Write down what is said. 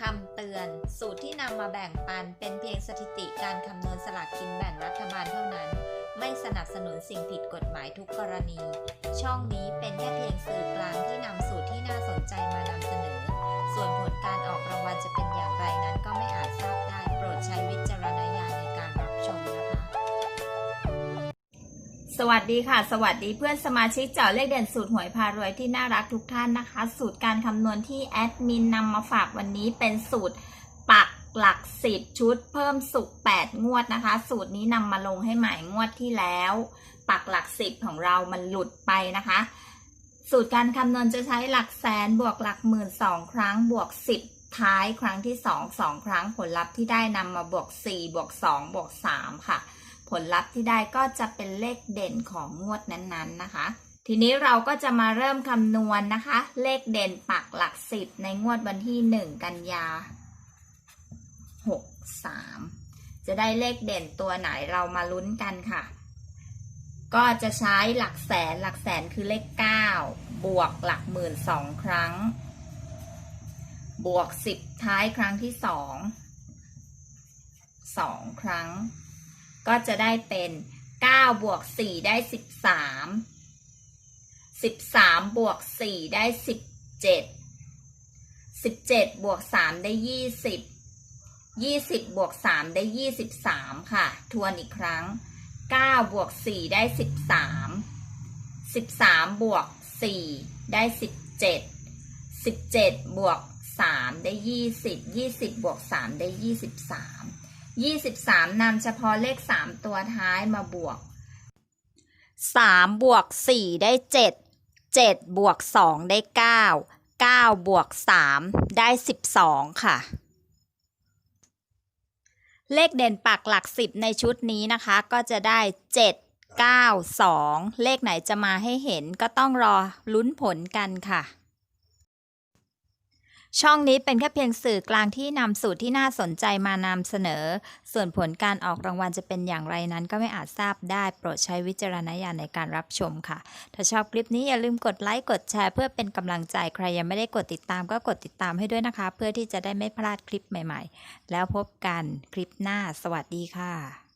คำเตือน สูตรที่นำมาแบ่งปันเป็นเพียงสถิติการคำนวณสลากกินแบ่งรัฐบาลเท่านั้น ไม่สนับสนุนสิ่งผิดกฎหมายทุกกรณี ช่องนี้เป็นแสวัสดีค่ะ สวัสดีเพื่อนสมาชิกเจาะเลขเด่นสูตรหวยพารวยที่น่ารักทุกท่านนะคะ สูตรการคำนวณที่แอดมินนำมาฝากวันนี้เป็นสูตรปักหลักสิบชุด เพิ่มสุก8งวดนะคะ สูตรนี้นำมาลงให้หม่งวดที่แล้ว ปักหลักสิบของเรามันหลุดไปนะคะ สูตรการคำนวณจะใช้หลักแสนบวกหลักหมื่นสองครั้งบวกสิบท้ายครั้งที่สองสองครั้งผลลัพธ์ที่ได้นำมาบวกสี่บวกสองบวกสามค่ะ ผลลัพธ์ที่ได้ก็จะเป็นเลขเด่นของงวดนั้นๆนะคะ ทีนี้เราก็จะมาเริ่มคำนวณนะคะ เลขเด่นปักหลักสิบในงวดวันที่ 1 กันยา 63 จะได้เลขเด่นตัวไหนเรามาลุ้นกันค่ะ ก็จะใช้หลักแสนหลักแสนคือเลข 9 บวกหลักหมื่นสองครั้ง บวก 10 ท้ายครั้งที่ 2 2 ครั้ง ก็จะได้เป็น9บวก4ได้ 13 13บวก4ได้ 17 17บวก3ได้ 20 20บวก3ได้ 23 ค่ะ ทวนอีกครั้ง9บวก4ได้ 13 13บวก4ได้ 17 17บวก3ได้ 20 20บวก3ได้ 23 23นำเฉพาะเลข 3 ตัวท้ายมาบวก 3 บวก 4 ได้ 7 7 บวก 2 ได้ 9 9 บวก 3 ได้ 12 ค่ะ เลขเด่นปักหลัก 10 ในชุดนี้นะคะ ก็จะได้ 7 9 2 เลขไหนจะมาให้เห็นก็ต้องรอลุ้นผลกันค่ะ ช่องนี้เป็นแค่เพียงสื่อกลางที่นำสูตรที่น่าสนใจมานำเสนอ ส่วนผลการออกรางวัลจะเป็นอย่างไรนั้นก็ไม่อาจทราบได้ โปรดใช้วิจารณญาณในการรับชมค่ะ ถ้าชอบคลิปนี้อย่าลืมกดไลค์ กดแชร์เพื่อเป็นกำลังใจ ใครยังไม่ได้กดติดตามก็กดติดตามให้ด้วยนะคะ เพื่อที่จะได้ไม่พลาดคลิปใหม่ ๆ แล้วพบกันคลิปหน้า สวัสดีค่ะ